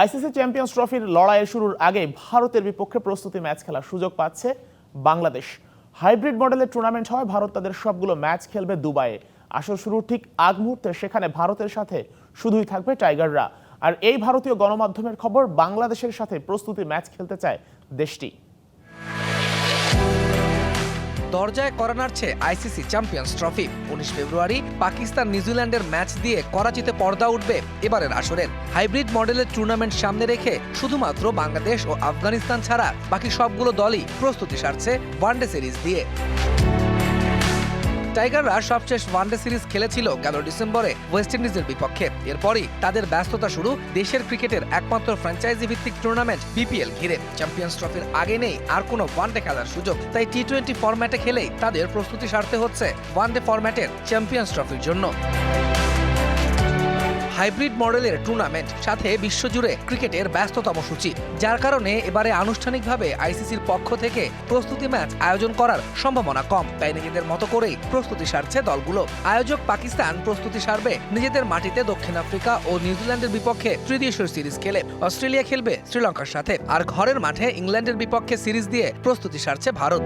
ICC champions ট্রফির লড়াইয়ের শুরুর আগে ভারতের বিপক্ষে প্রস্তুতি ম্যাচ খেলার সুযোগ পাচ্ছে বাংলাদেশ। হাইব্রিড মডেলের টুর্নামেন্ট হয় ভারত তাদের সবগুলো ম্যাচ খেলবে দুবাইয়ে। আসর শুরুর ঠিক আগ মুহূর্তে সেখানে ভারতের সাথে শুধুই থাকবে টাইগাররা। আর এই ভারতীয় গণমাধ্যমের খবর, বাংলাদেশের সাথে প্রস্তুতি ম্যাচ খেলতে চায় দেশটি। দরজায় করা নাড়ছে আইসিসি চ্যাম্পিয়ন্স ট্রফি। উনিশ ফেব্রুয়ারি পাকিস্তান নিউজিল্যান্ডের ম্যাচ দিয়ে করাচিতে পর্দা উঠবে এবারের আসরের। হাইব্রিড মডেলের টুর্নামেন্ট সামনে রেখে শুধুমাত্র বাংলাদেশ ও আফগানিস্তান ছাড়া বাকি সবগুলো দলই প্রস্তুতি সারছে ওয়ানডে সিরিজ দিয়ে। টাইগাররা সবশেষ ওয়ানডে সিরিজ খেলেছিল গেল ডিসেম্বরে ওয়েস্ট ইন্ডিজের বিপক্ষে। এরপরই তাদের ব্যস্ততা শুরু দেশের ক্রিকেটের একমাত্র ফ্র্যাঞ্চাইজি ভিত্তিক টুর্নামেন্ট বিপিএল ঘিরে। চ্যাম্পিয়ন্স ট্রফির আগে নেই আর কোনো ওয়ানডে খেলার সুযোগ। তাই টি টোয়েন্টি ফরম্যাটে খেলেই তাদের প্রস্তুতি সারতে হচ্ছে ওয়ানডে ফরম্যাটের চ্যাম্পিয়ন্স ট্রফির জন্য। হাইব্রিড মডেলের টুর্নামেন্ট সাথে বিশ্বজুড়ে ক্রিকেটের ব্যস্ততম সূচি, যার কারণে এবারে আনুষ্ঠানিকভাবে আইসিসির পক্ষ থেকে প্রস্তুতি ম্যাচ আয়োজন করার সম্ভাবনা কম। তাই নিজেদের মতো করেই প্রস্তুতি সারছে দলগুলো। আয়োজক পাকিস্তান প্রস্তুতি সারবে নিজেদের মাটিতে দক্ষিণ আফ্রিকা ও নিউজিল্যান্ডের বিপক্ষে ত্রিদেশীয় সিরিজ খেলে অস্ট্রেলিয়া খেলবে শ্রীলঙ্কার সাথে। আর ঘরের মাঠে ইংল্যান্ডের বিপক্ষে সিরিজ দিয়ে প্রস্তুতি সারছে ভারত।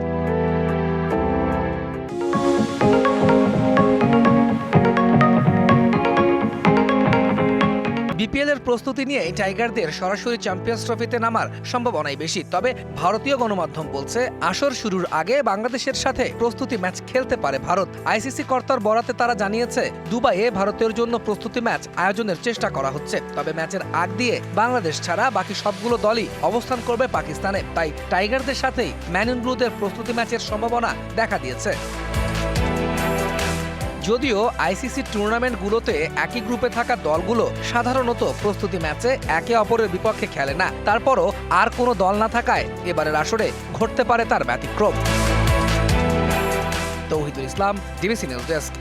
বিপিএল এর প্রস্তুতি নিয়ে টাইগারদের সরাসরি চ্যাম্পিয়ন্স ট্রফিতে নামার সম্ভাবনাই বেশি। তবে ভারতীয় গণমাধ্যম বলছে, আসর শুরুর আগে বাংলাদেশের সাথে প্রস্তুতি ম্যাচ খেলতে পারে ভারত। আইসিসি কর্তার বরাতে তারা জানিয়েছে, দুবাইয়ে ভারতের জন্য প্রস্তুতি ম্যাচ আয়োজনের চেষ্টা করা হচ্ছে। তবে ম্যাচের আগ দিয়ে বাংলাদেশ ছাড়া বাকি সবগুলো দলই অবস্থান করবে পাকিস্তানে। তাই টাইগারদের সাথেই ম্যান ইন ব্লুদের প্রস্তুতি ম্যাচের সম্ভাবনা দেখা দিয়েছে। যদিও আইসিসি টুর্নামেন্টগুলোতে একই গ্রুপে থাকা দলগুলো সাধারণত প্রস্তুতি ম্যাচে একে অপরের বিপক্ষে খেলে না। তারপরও আর কোনো দল না থাকায় এবারের আসরে ঘটতে পারে তার ব্যতিক্রম। Touhidul Islam, DBC news desk.